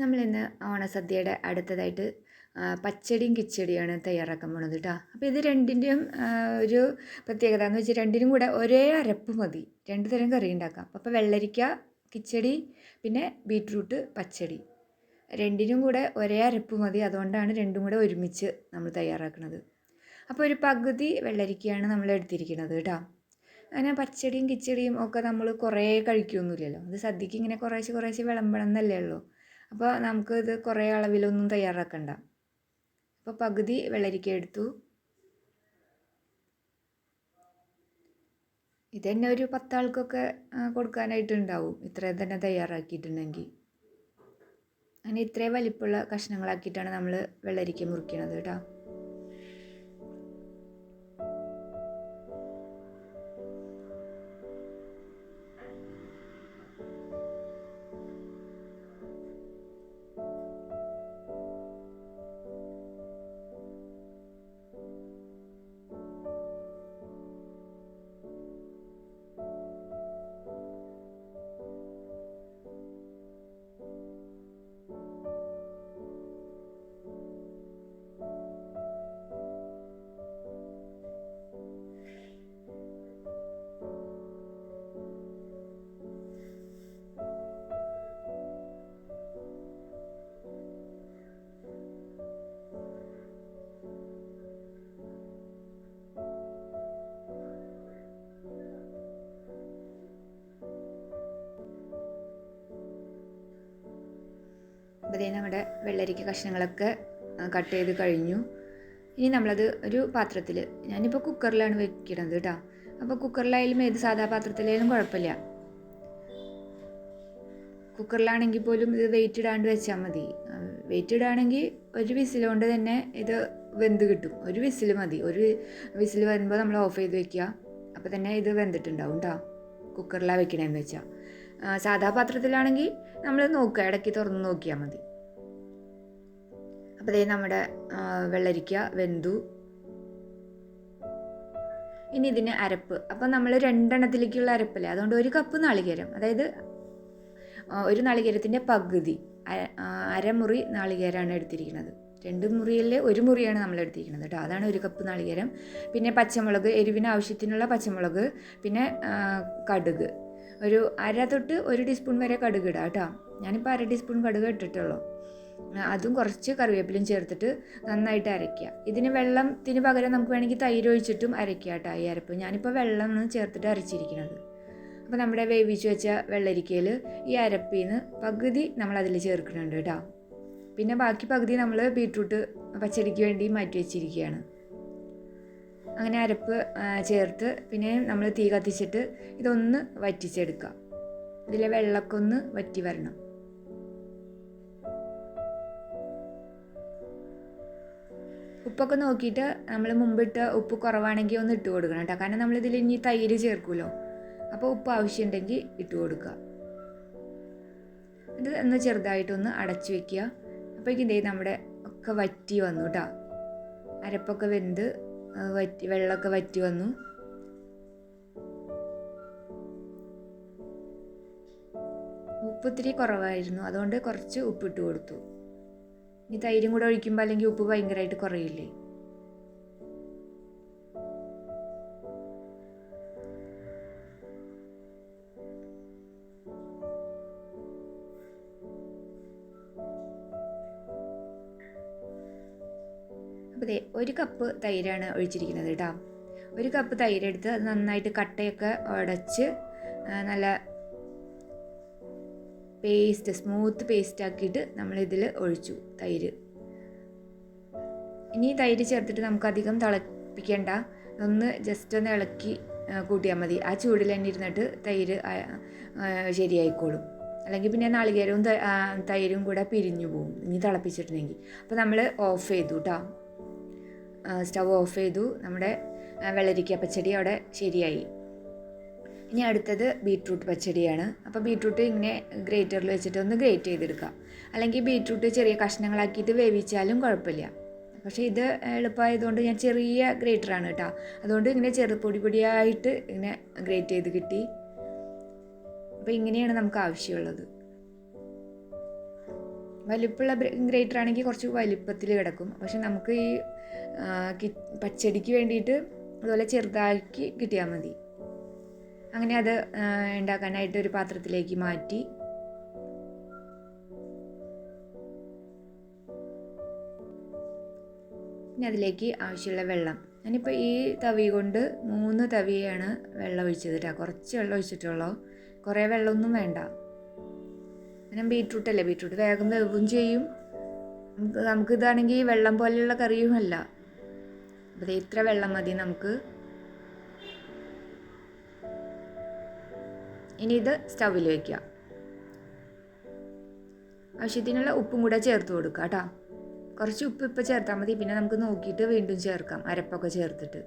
നമ്മളിന്ന് ഓണസദ്യയുടെ അടുത്തതായിട്ട് പച്ചടിയും കിച്ചടിയാണ് തയ്യാറാക്കാൻ പോണത് കേട്ടോ അപ്പോൾ ഇത് രണ്ടിന്റെയും ഒരു പ്രത്യേകത എന്ന് വെച്ചാൽ രണ്ടിനും കൂടെ ഒരേ അരപ്പ് മതി. രണ്ട് തരം കറി ഉണ്ടാക്കാം അപ്പോൾ വെള്ളരിക്ക കിച്ചടി പിന്നെ ബീട്രൂട്ട് പച്ചടി. രണ്ടിനും കൂടെ ഒരേ അരപ്പ് മതി. അതുകൊണ്ടാണ് രണ്ടും കൂടെ ഒരുമിച്ച് നമ്മൾ തയ്യാറാക്കുന്നത് അപ്പോൾ ഒരു പകുതി വെള്ളരിക്കയാണ് നമ്മൾ എടുത്തിരിക്കുന്നത് കേട്ടോ അങ്ങനെ പച്ചടിയും കിച്ചടിയും ഒക്കെ നമ്മൾ കുറേ കഴിക്കുമൊന്നുമില്ലല്ലോ അത് സദ്യക്ക് ഇങ്ങനെ കുറേശ്ശെ കുറേശ്ശെ വിളമ്പണം എന്നല്ലേ ഉള്ളൂ. അപ്പോൾ നമുക്ക് ഇത് കുറേ അളവിലൊന്നും തയ്യാറാക്കണ്ട. അപ്പോൾ പകുതി വെള്ളരിക്ക എടുത്തു. ഇതന്നെ ഒരു പത്താൾക്കൊക്കെ കൊടുക്കാനായിട്ട് കൊടുക്കാനായിട്ടുണ്ടാവും. ഇത്രയും തന്നെ തയ്യാറാക്കിയിട്ടുണ്ടെങ്കിൽ അങ്ങനെ ഇത്രയും വലിപ്പമുള്ള കഷ്ണങ്ങളാക്കിയിട്ടാണ് നമ്മൾ വെള്ളരിക്ക മുറിക്കണത് കേട്ടോ. അപ്പോൾ ദേ നമ്മുടെ വെള്ളരിക്ക കഷ്ണങ്ങളൊക്കെ കട്ട് ചെയ്ത് കഴിഞ്ഞു. ഇനി നമ്മളത് ഒരു പാത്രത്തിൽ ഞാനിപ്പോൾ കുക്കറിലാണ് വെക്കുന്നത് കേട്ടോ അപ്പോൾ കുക്കറിലായാലും ഏത് സാധാ പാത്രത്തിലായാലും കുഴപ്പമില്ല. കുക്കറിലാണെങ്കിൽ പോലും ഇത് വെയിറ്റ് ഇടാണ്ട് വെച്ചാൽ മതി. വെയിറ്റ് ഇടുകയാണെങ്കിൽ ഒരു വിസിൽ കൊണ്ട് തന്നെ ഇത് വെന്ത് കിട്ടും. ഒരു വിസിൽ മതി. ഒരു വിസിൽ വരുമ്പോൾ നമ്മൾ ഓഫ് ചെയ്ത് വെക്കുക. അപ്പോൾ തന്നെ ഇത് വെന്തിട്ടുണ്ടാവും കേട്ടോ കുക്കറിലാണ് വെക്കണമെന്ന് വെച്ചാൽ സാധാ പാത്രത്തിലാണെങ്കിൽ നമ്മൾ നോക്കുക ഇടയ്ക്ക് തുറന്ന് നോക്കിയാൽ മതി. അപ്പോൾ അതേ നമ്മുടെ വെള്ളരിക്ക വെന്തു. ഇനി ഇതിന് അരപ്പ്. അപ്പം നമ്മൾ രണ്ടെണ്ണത്തിലേക്കുള്ള അരപ്പല്ലേ? അതുകൊണ്ട് ഒരു കപ്പ് നാളികേരം. അതായത് ഒരു നാളികേരത്തിന്റെ പകുതി. അരമുറി നാളികേരമാണ് എടുത്തിരിക്കുന്നത്. രണ്ട് മുറിയിൽ ഒരു മുറിയാണ് നമ്മൾ എടുത്തിരിക്കുന്നത് കേട്ടോ. അതാണ് ഒരു കപ്പ് നാളികേരം. പിന്നെ പച്ചമുളക് എരിവിന് ആവശ്യത്തിനുള്ള പച്ചമുളക് പിന്നെ കടുക്. ഒരു അര തൊട്ട് ഒരു ടീസ്പൂൺ വരെ കടുക് ഇടാം കേട്ടോ. ഞാനിപ്പോൾ അര ടീസ്പൂൺ കടുക് ഇട്ടിട്ടുള്ളൂ. അതും കുറച്ച് കറിവേപ്പിലും ചേർത്തിട്ട് നന്നായിട്ട് അരയ്ക്കുക. ഇതിന് വെള്ളത്തിന് പകരം നമുക്ക് വേണമെങ്കിൽ തൈര് ഒഴിച്ചിട്ടും അരയ്ക്കുക കേട്ടോ ഈ അരപ്പ്. ഞാനിപ്പോൾ വെള്ളമാണ് ചേർത്തിട്ട് അരച്ചിരിക്കുന്നത്. അപ്പോൾ നമ്മുടെ വേവിച്ച് വെച്ച വെള്ളരിക്കയിൽ ഈ അരപ്പിൽ നിന്ന് പകുതി നമ്മൾ അതിൽ ചേർക്കുന്നുണ്ട് കേട്ടോ. പിന്നെ ബാക്കി പകുതി നമ്മൾ ബീട്രൂട്ട് പച്ചടിക്ക് വേണ്ടി മാറ്റി വെച്ചിരിക്കുകയാണ്. അങ്ങനെ അരപ്പ് ചേർത്ത് പിന്നെ നമ്മൾ തീ കത്തിച്ചിട്ട് ഇതൊന്ന് വറ്റിച്ചെടുക്കുക. ഇതിലെ വെള്ളമൊക്കെ ഒന്ന് വറ്റി വരണം. ഉപ്പൊക്കെ നോക്കിയിട്ട് നമ്മൾ മുമ്പിട്ട് ഉപ്പ് കുറവാണെങ്കിൽ ഒന്ന് ഇട്ട് കൊടുക്കണം കേട്ടോ. കാരണം നമ്മളിതിൽ ഇനി തൈര് ചേർക്കുമല്ലോ അപ്പോൾ ഉപ്പ് ആവശ്യമുണ്ടെങ്കിൽ ഇട്ട് കൊടുക്കുക. ഇത് ഒന്ന് ചെറുതായിട്ടൊന്ന് അടച്ചു വെക്കുക. അപ്പോഴേക്കും ഇതേ നമ്മുടെ ഒക്കെ വറ്റി വന്നു കേട്ടോ. അരപ്പൊക്കെ വെന്ത് വറ്റി വെള്ളമൊക്കെ വറ്റി വന്നു. ഉപ്പ് ഇത്തിരി കുറവായിരുന്നു. അതുകൊണ്ട് കുറച്ച് ഉപ്പിട്ട് കൊടുത്തു. ഇനി തൈരും കൂടെ ഒഴിക്കുമ്പോൾ അല്ലെങ്കിൽ ഉപ്പ് ഭയങ്കരമായിട്ട് കുറയില്ലേ? അപ്പോൾ ഒരു കപ്പ് തൈരാണ് ഒഴിച്ചിരിക്കുന്നത് കേട്ടോ ഒരു കപ്പ് തൈരെടുത്ത് അത് നന്നായിട്ട് കട്ടയൊക്കെ ഉടച്ച് നല്ല പേസ്റ്റ് സ്മൂത്ത് പേസ്റ്റ് ആക്കിയിട്ട് നമ്മളിതിൽ ഒഴിച്ചു തൈര്. ഇനി തൈര് ചേർത്തിട്ട് നമുക്ക് അധികം തിളപ്പിക്കേണ്ട. ഒന്ന് ജസ്റ്റ് ഒന്ന് ഇളക്കി കൂട്ടിയാൽ മതി. ആ ചൂടിൽ തന്നെ ഇരുന്നിട്ട് തൈര് ശരിയായിക്കോളും. അല്ലെങ്കിൽ പിന്നെ നാളികേരവും തൈരും കൂടെ പിരിഞ്ഞു പോകും ഇനി തിളപ്പിച്ചിട്ടുണ്ടെങ്കിൽ അപ്പോൾ നമ്മൾ ഓഫ് ചെയ്തു കേട്ടോ സ്റ്റവ് ഓഫ് ചെയ്തു. നമ്മുടെ വെള്ളരിക്ക പച്ചടി അവിടെ ശരിയായി. ഇനി അടുത്തത് ബീട്രൂട്ട് പച്ചടിയാണ്. അപ്പോൾ ബീട്രൂട്ട് ഇങ്ങനെ ഗ്രേറ്ററിൽ വെച്ചിട്ട് ഒന്ന് ഗ്രേറ്റ് ചെയ്തെടുക്കാം. അല്ലെങ്കിൽ ബീട്രൂട്ട് ചെറിയ കഷ്ണങ്ങളാക്കിയിട്ട് വേവിച്ചാലും കുഴപ്പമില്ല. പക്ഷേ ഇത് എളുപ്പമായതുകൊണ്ട് ഞാൻ ചെറിയ ഗ്രേറ്ററാണ് കേട്ടോ. അതുകൊണ്ട് ഇങ്ങനെ ചെറു പൊടി പൊടിയായിട്ട് ഇങ്ങനെ ഗ്രേറ്റ് ചെയ്ത് കിട്ടി. അപ്പോൾ ഇങ്ങനെയാണ് നമുക്ക് ആവശ്യമുള്ളത്. വലിപ്പമുള്ള ഗ്രേറ്റർ ആണെങ്കിൽ കുറച്ച് വലിപ്പത്തിൽ കിടക്കും. പക്ഷെ നമുക്ക് ഈ പച്ചടിക്ക് വേണ്ടിയിട്ട് അതുപോലെ ചെറുതാക്കി കിട്ടിയാൽ മതി. അങ്ങനെ അത് ഉണ്ടാക്കാനായിട്ട് ഒരു പാത്രത്തിലേക്ക് മാറ്റി. പിന്നെ അതിലേക്ക് ആവശ്യമുള്ള വെള്ളം. ഞാനിപ്പോൾ ഈ തവി കൊണ്ട് മൂന്ന് തവിയാണ് വെള്ളം ഒഴിച്ചത് കേട്ടോ കുറച്ച് വെള്ളം ഒഴിച്ചിട്ടുള്ളൂ. കുറേ വെള്ളമൊന്നും വേണ്ട. ഞാൻ ബീട്രൂട്ട് അല്ലേ ബീട്രൂട്ട് വേഗം വേവും ചെയ്യും. നമുക്ക് നമുക്കിതാണെങ്കിൽ വെള്ളം പോലെയുള്ള കറിയുമല്ല. അപ്പം ഇത്ര വെള്ളം മതി നമുക്ക്. ഇനി ഇത് സ്റ്റൗവിൽ വയ്ക്കുക ആവശ്യത്തിനുള്ള ഉപ്പും കൂടെ ചേർത്ത് കൊടുക്കുക കേട്ടോ കുറച്ച് ഉപ്പ് ഇപ്പോൾ ചേർത്താൽ മതി. പിന്നെ നമുക്ക് നോക്കിയിട്ട് വീണ്ടും ചേർക്കാം. അരപ്പൊക്കെ ചേർത്തിട്ട്.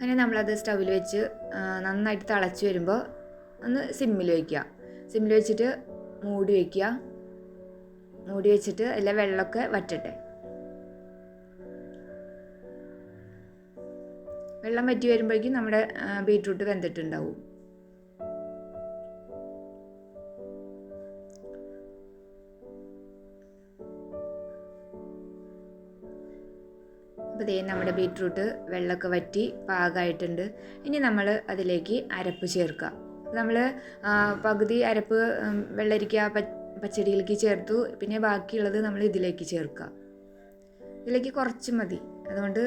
അങ്ങനെ നമ്മളത് സ്റ്റൗവിൽ വെച്ച് നന്നായിട്ട് തിളച്ച് വരുമ്പോൾ ഒന്ന് സിമ്മിൽ വയ്ക്കുക സിമ്മിൽ വെച്ചിട്ട് മൂടി വയ്ക്കുക മൂടി വെച്ചിട്ട് എല്ലാ വെള്ളമൊക്കെ വറ്റട്ടെ. വെള്ളം വറ്റി വരുമ്പോഴേക്കും നമ്മുടെ ബീട്രൂട്ട് വെന്തിട്ടുണ്ടാവും. അപ്പോൾ ദേ നമ്മുടെ ബീട്രൂട്ട് വെള്ളമൊക്കെ വറ്റി പാകമായിട്ടുണ്ട്. ഇനി നമ്മൾ അതിലേക്ക് അരപ്പ് ചേർക്കുക നമ്മൾ പകുതി അരപ്പ് വെള്ളരിക്ക പച്ചടിയിലേക്ക് ചേർത്തു. പിന്നെ ബാക്കിയുള്ളത് നമ്മൾ ഇതിലേക്ക് ചേർക്കുക ഇതിലേക്ക് കുറച്ച് മതി. അതുകൊണ്ട്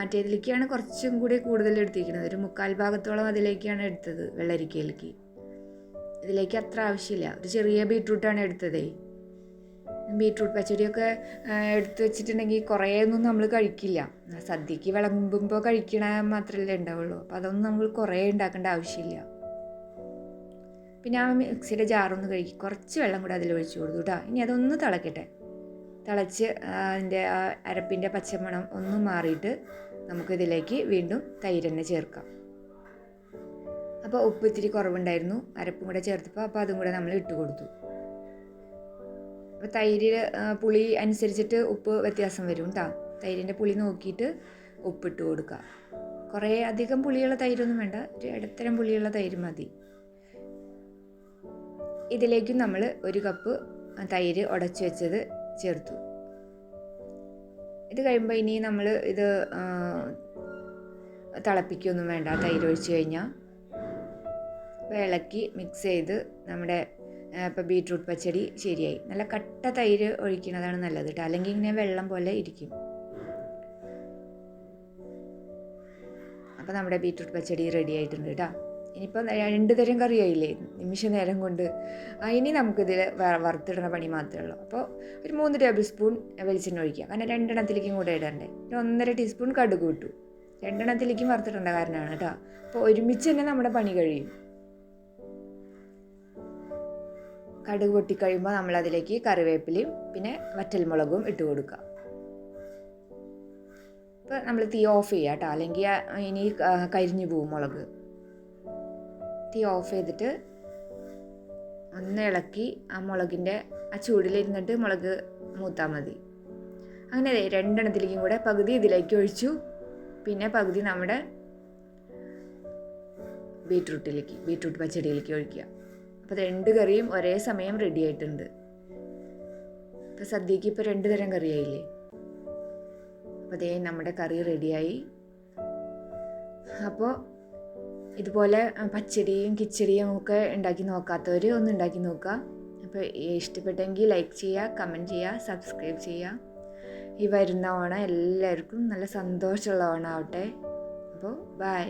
മറ്റേതിലേക്കാണ് കുറച്ചും കൂടി കൂടുതൽ എടുത്തിരിക്കുന്നത്. ഒരു മുക്കാൽ ഭാഗത്തോളം അതിലേക്കാണ് എടുത്തത് വെള്ളരിക്കയിലേക്ക്. ഇതിലേക്ക് അത്ര ആവശ്യമില്ല. ഒരു ചെറിയ ബീട്രൂട്ടാണ് എടുത്തതേ. ബീട്രൂട്ട് പച്ചടിയൊക്കെ എടുത്ത് വെച്ചിട്ടുണ്ടെങ്കിൽ കുറേയൊന്നും നമ്മൾ കഴിക്കില്ല. സദ്യക്ക് വിളമ്പുമ്പോൾ കഴിക്കണ മാത്രമല്ലേ ഉണ്ടാവുള്ളൂ. അപ്പോൾ അതൊന്നും നമ്മൾ കുറേ ഉണ്ടാക്കേണ്ട ആവശ്യമില്ല. പിന്നെ ആ മിക്സിയുടെ ജാറൊന്ന് കഴുകി കുറച്ച് വെള്ളം കൂടെ അതിൽ ഒഴിച്ചു കൊടുത്തു കേട്ടോ. ഇനി അതൊന്ന് തിളക്കട്ടെ. തിളച്ച് അതിന്റെ ആ അരപ്പിന്റെ പച്ചമണം ഒന്ന് മാറിയിട്ട് നമുക്കിതിലേക്ക് വീണ്ടും തൈര് തന്നെ ചേർക്കാം. അപ്പോൾ ഉപ്പ് ഇത്തിരി കുറവുണ്ടായിരുന്നു. അരപ്പും കൂടെ ചേർത്തപ്പോൾ അപ്പോൾ അതും കൂടെ നമ്മൾ ഇട്ട് കൊടുത്തു. അപ്പോൾ തൈര് പുളി അനുസരിച്ചിട്ട് ഉപ്പ് വ്യത്യാസം വരും കേട്ടോ തൈരിന്റെ പുളി നോക്കിയിട്ട് ഉപ്പിട്ട് കൊടുക്കുക കുറേ അധികം പുളിയുള്ള തൈരൊന്നും വേണ്ട. ഒരു ഇടത്തരം പുളിയുള്ള തൈര് മതി. ഇതിലേക്കും നമ്മൾ ഒരു കപ്പ് തൈര് ഉടച്ചു വെച്ചത് ചേർത്തു. ഇത് കഴിയുമ്പോൾ ഇനി നമ്മൾ ഇത് തിളപ്പിക്കൊന്നും വേണ്ട. തൈര് ഒഴിച്ചു കഴിഞ്ഞാൽ വിളക്കി മിക്സ് ചെയ്ത് നമ്മുടെ ഇപ്പോൾ ബീട്രൂട്ട് പച്ചടി ശരിയായി. നല്ല കട്ട തൈര് ഒഴിക്കുന്നതാണ് നല്ലത് കേട്ടോ അല്ലെങ്കിൽ ഇങ്ങനെ വെള്ളം പോലെ ഇരിക്കും. അപ്പോൾ നമ്മുടെ ബീട്രൂട്ട് പച്ചടി റെഡി ആയിട്ടുണ്ട് കേട്ടോ ഇനിയിപ്പോൾ രണ്ട് തരം കറിയായില്ലേ? നിമിഷ നേരം കൊണ്ട്. ഇനി നമുക്കിതിൽ വറുത്തിടുന്ന പണി മാത്രമേ ഉള്ളൂ. അപ്പോൾ ഒരു മൂന്ന് ടേബിൾ സ്പൂൺ വെളിച്ചെണ്ണ ഒഴിക്കുക കാരണം രണ്ടെണ്ണത്തിലേക്കും കൂടെ ഇടണ്ടേ. ഒരു ഒന്നര ടീസ്പൂൺ കടുക് ഇട്ടു. രണ്ടെണ്ണത്തിലേക്കും വറുത്തിടേണ്ട കാരണമാണ് കേട്ടോ അപ്പോൾ ഒരുമിച്ച് തന്നെ നമ്മുടെ പണി കഴിയും. കടുക് പൊട്ടിക്കഴിയുമ്പോൾ നമ്മൾ അതിലേക്ക് കറിവേപ്പിലയും പിന്നെ വറ്റൽമുളകും ഇട്ട് കൊടുക്കുക. ഇപ്പോൾ നമ്മൾ തീ ഓഫ് ചെയ്യുക കേട്ടോ അല്ലെങ്കിൽ ഇനി കരിഞ്ഞു പോവും മുളക്. തീ ഓഫ് ചെയ്തിട്ട് ഒന്ന് ഇളക്കി ആ മുളകിന്റെ ആ ചൂടിലിരുന്നിട്ട് മുളക് മൂത്താൽ മതി. അങ്ങനെ രണ്ടെണ്ണത്തിലേക്കും കൂടെ പകുതി ഇതിലേക്ക് ഒഴിച്ചു. പിന്നെ പകുതി നമ്മുടെ ബീട്രൂട്ടിലേക്ക് ബീട്രൂട്ട് പച്ചടിയിലേക്ക് ഒഴിക്കുക. അപ്പോൾ രണ്ട് കറിയും ഒരേ സമയം റെഡി ആയിട്ടുണ്ട്. ഇപ്പോൾ സദ്യക്ക് ഇപ്പോൾ രണ്ട് തരം കറിയായില്ലേ അപ്പോൾ അതേ നമ്മുടെ കറി റെഡിയായി അപ്പോൾ ഇതുപോലെ പച്ചടിയും കിച്ചടിയും ഒക്കെ ഉണ്ടാക്കി നോക്കാത്തവർ ഒന്ന് ഉണ്ടാക്കി നോക്കുക. അപ്പോൾ ഇഷ്ടപ്പെട്ടെങ്കിൽ ലൈക്ക് ചെയ്യുക കമന്റ് ചെയ്യുക സബ്സ്ക്രൈബ് ചെയ്യുക. ഈ വരുന്ന ഓണം എല്ലാവർക്കും നല്ല സന്തോഷമുള്ള ഓണം ആവട്ടെ അപ്പോൾ ബൈ